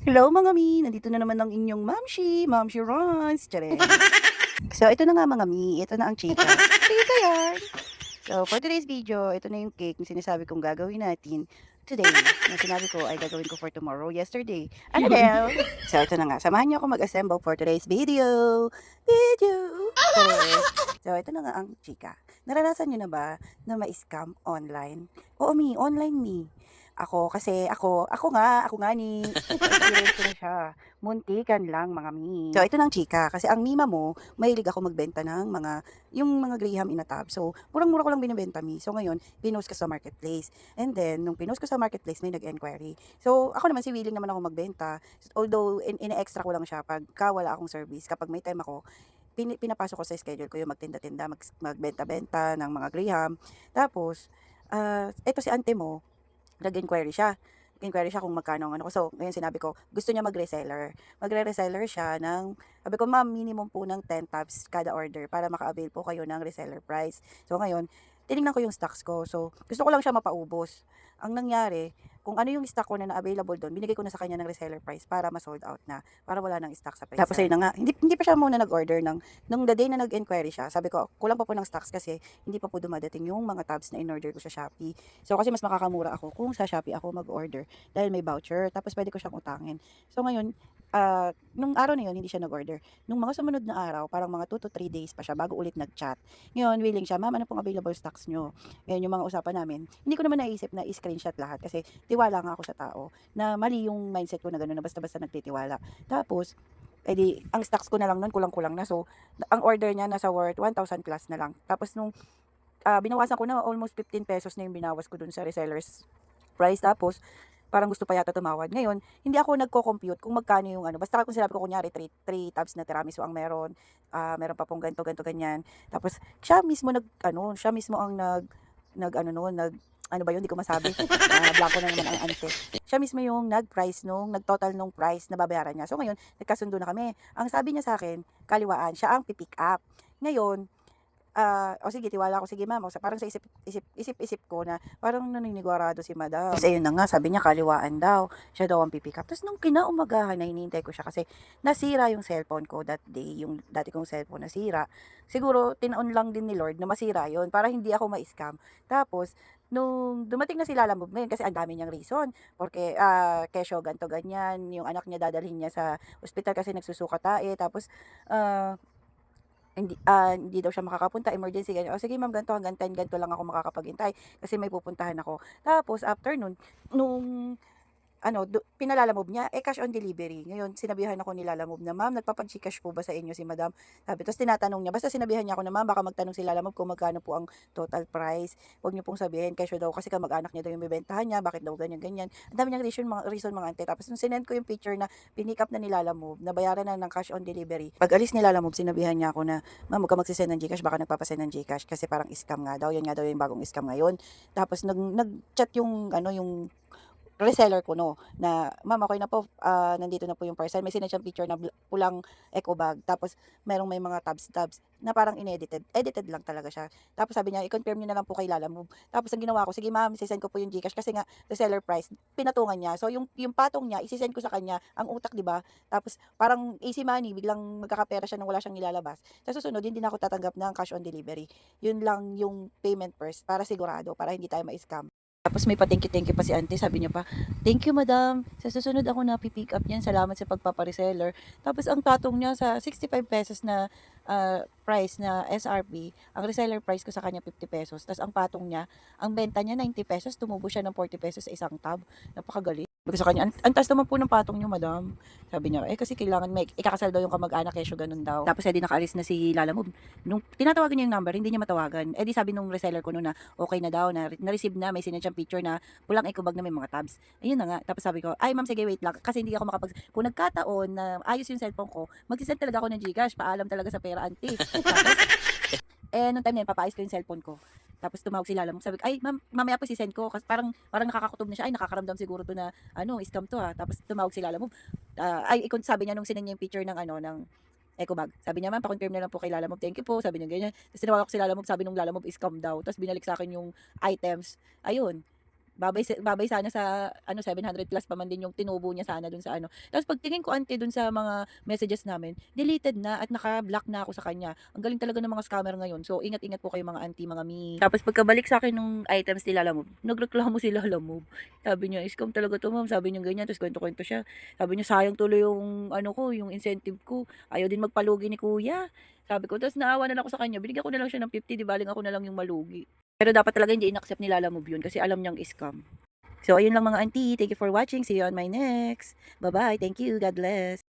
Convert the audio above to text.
Hello mga mi! Nandito na naman ang inyong Mamshi, Mamshi Runs. Tsare. So, ito na nga mga mi. Ito na ang chika. Chika yan! So, for today's video, ito na yung cake na sinasabi kong gagawin natin today. Na sinabi ko ay gagawin ko for tomorrow, yesterday. Ano daw? So, ito na nga. Samahan niyo ako mag-assemble for today's video. Video! Tsare. So, ito na nga ang chika. Naranasan niyo na ba na ma-scam online? Oo, mi. Online, mi. Ako, kasi ako, ako nga, ako nga ni, experience na siya. Muntikan lang, mga mi. So, ito nang chika. Kasi ang mima mo, mahilig ako magbenta ng mga, yung mga Graham inatab. So, murang-mura ko lang binibenta mi. So, ngayon, pinost ko sa marketplace. And then, nung pinost ko sa marketplace, may nag-enquiry. So, ako naman, si willing naman ako magbenta. Although, in, ina-extra ko lang siya pagka wala akong service. Kapag may time ako, pin, pinapasok ko sa schedule ko yung magtinda-tinda, mag, magbenta-benta ng mga Graham. Tapos, ah, ito si ante mo, nag-inquiry siya. Inquiry siya kung magkano ang ano ko. So, ngayon sinabi ko, gusto niya mag-reseller. Magre-reseller siya ng, sabi ko, ma'am, minimum po ng 10 tabs kada order para maka-avail po kayo ng reseller price. So, ngayon, tinignan ko yung stocks ko. So, gusto ko lang siya mapaubos. Ang nangyari, kung ano yung stock ko na na-available doon, binigay ko na sa kanya ng reseller price para ma-sold out na, para wala nang stock sa price. Tapos ayun na nga, hindi, hindi pa siya muna nag-order ng, nung the day na nag-inquiry siya, sabi ko, kulang pa po ng stocks kasi hindi pa po dumadating yung mga tabs na in-order ko sa Shopee. So kasi mas makakamura ako kung sa Shopee ako mag-order dahil may voucher, tapos pwede ko siyang utangin. So ngayon, ah, nung araw na yun, hindi siya nag-order. Nung mga sumunod na araw, parang mga 2 to 3 days pa siya bago ulit nag-chat. Ngayon, willing siya, ma'am, ano pong available stocks nyo? Ngayon, yung mga usapan namin, hindi ko naman naisip na i-screenshot lahat kasi tiwala nga ako sa tao na mali yung mindset ko na gano'n na basta-basta nagtitiwala. Tapos, edi, ang stocks ko na lang nun, kulang-kulang na. So, ang order niya nasa worth 1,000 plus na lang. Tapos, nung ah, binawasan ko na, almost 15 pesos na yung binawas ko dun sa resellers price. Tapos, parang gusto pa yata tumawad. Ngayon, hindi ako nagko-compute kung magkano yung ano. Basta kung sinabi ko, kunyari, 3, 3 tabs na tiramisu ang meron, ah, meron pa pong ganito, ganito, ganyan. Tapos, siya mismo nag, ano, siya mismo ang nag, nag, ano noon, nag, ano ba yun, hindi ko masabi. Ah, blanco na naman ang ante. Siya mismo yung nag-price nung, nag-total nung price na babayaran niya. So, ngayon, nagkasundo na kami. Ang sabi niya sa akin, kaliwaan, siya ang pipick up. Ngayon, ah, o sige, tiwala ako, sige ma'am. O, parang sa isip, isip, isip, isip ko na, parang naninigwarado si madam. Tapos ayun na nga, sabi niya, kaliwaan daw. Siya daw ang pipick up. Tapos nung kinaumagahan na hinihintay ko siya kasi nasira yung cellphone ko that day, yung dati kong cellphone nasira. Siguro, tinaon lang din ni Lord na masira yon para hindi ako ma-scam. Tapos, nung dumating na si Lala Move ngayon, kasi ang dami niyang reason. Porque, ah, kesyo, ganto, ganyan. Yung anak niya dadalhin niya sa ospital kasi nagsusuka tae. Tapos, ah, hindi, ah, hindi daw siya makakapunta, emergency, ganyan. O sige ma'am, ganito hanggang 10, ganito lang ako makakapaghintay kasi may pupuntahan ako. Tapos after nun, nung ano, do, pinalalamove niya, eh cash on delivery. Ngayon, sinabihan ako ni Lalamove na, ma'am, nagpapag-cash po ba sa inyo si madam? Sabi, tapos tinatanong niya, basta sinabihan niya ako na, ma'am, baka magtanong si Lalamove kung magkano po ang total price. Huwag niyo pong sabihin, cash daw kasi kamag-anak niya daw yung bibentahan niya, bakit daw ganyan, ganyan. Ang dami niyang reason, mga, reason mga ante. Tapos nung sinend ko yung picture na pinick up na ni nabayaran na ng cash on delivery. Pag alis ni sinabihan niya ako na, ma'am, huwag ka magsisend ng Gcash, baka nagpapasend ng Gcash kasi parang scam nga daw. Yan nga daw yung bagong scam ngayon. Tapos nag, nag-chat yung, ano, yung reseller ko no na ma'am okay na po ah, nandito na po yung parcel. May sinend siyang picture na pulang eco bag. Tapos merong may mga tabs tabs na parang inedited edited lang talaga siya. Tapos sabi niya i-confirm niyo na lang po kay Lala Move. Tapos ang ginawa ko sige ma'am sisend ko po yung Gcash kasi nga reseller price pinatungan niya. So yung yung patong niya isisend ko sa kanya ang utak di ba? Tapos parang easy money biglang magkakapera siya nang wala siyang nilalabas. Sa susunod hindi na ako tatanggap ng cash on delivery. Yun lang yung payment first para sigurado para hindi tayo ma-scam tapos may pa-thank you, pa si auntie. Sabi niya pa, thank you madam. Sa susunod ako na pick up niyan. Salamat sa pagpapareseller. Tapos ang patong niya sa 65 pesos na ah, price na SRP, ang reseller price ko sa kanya 50 pesos. Tapos ang patong niya, ang benta niya 90 pesos, tumubo siya ng 40 pesos sa isang tab. Napakagaling. Sabi ko sa kanya, "Ang- taas naman po ng patong niyo, madam. Sabi niya, eh kasi kailangan may ikakasal daw yung kamag-anak, kesyo ganun daw. Tapos eh di nakaalis na si Lala Move. Nung tinatawagan niya yung number, hindi niya matawagan. Eh di sabi nung reseller ko noon na okay na daw, na, na-receive na, may sinend siyang picture na pulang eco bag na may mga tabs. Ayun na nga. Tapos sabi ko, ay ma'am, sige wait lang. Kasi hindi ako makapag... Kung nagkataon na ayos yung cellphone ko, magsisend talaga ako ng Gcash. Paalam talaga sa pera, auntie. Tapos, eh, nung time na yun, papaayos ko yung cellphone ko. Tapos tumawag si Lala. Sabi ko, ay ma'am, mamaya po si-send ko. Kasi parang, parang nakakakutob na siya. Ay, nakakaramdam siguro to na, ano, scam to ha. Tapos tumawag si Lala mo. Ah, ay, ikon, sabi niya nung sinend niya yung picture ng, ano, ng eco bag. Sabi niya, ma'am, pa-confirm na lang po kay Lala Move. Thank you po. Sabi niya ganyan. Tapos tinawagan ko si Lala Move. Sabi nung Lala Move, scam daw. Tapos binalik sa akin yung items. Ayun. Babay, babay sana sa ano 700 plus pa man din yung tinubo niya sana dun sa ano. Tapos pagtingin ko ante dun sa mga messages namin, deleted na at naka-block na ako sa kanya. Ang galing talaga ng mga scammer ngayon. So ingat-ingat po kayo mga auntie, mga mi. Tapos pagkabalik sa akin nung items ni Lalamove, nagreklamo si Lalamove. Sabi niya, scam talaga to ma'am. Sabi niya ganyan. Tapos kwento-kwento siya. Sabi niya, sayang tuloy yung ano ko, yung incentive ko. Ayaw din magpalugi ni kuya. Sabi ko, tapos naawa na lang ako sa kanya. Binigyan ko na lang siya ng 50, di baling ako na lang yung malugi. Pero dapat talaga hindi in-accept ni Lalamove yun kasi alam niyang scam. So, ayun lang mga auntie. Thank you for watching. See you on my next. Bye-bye. Thank you. God bless.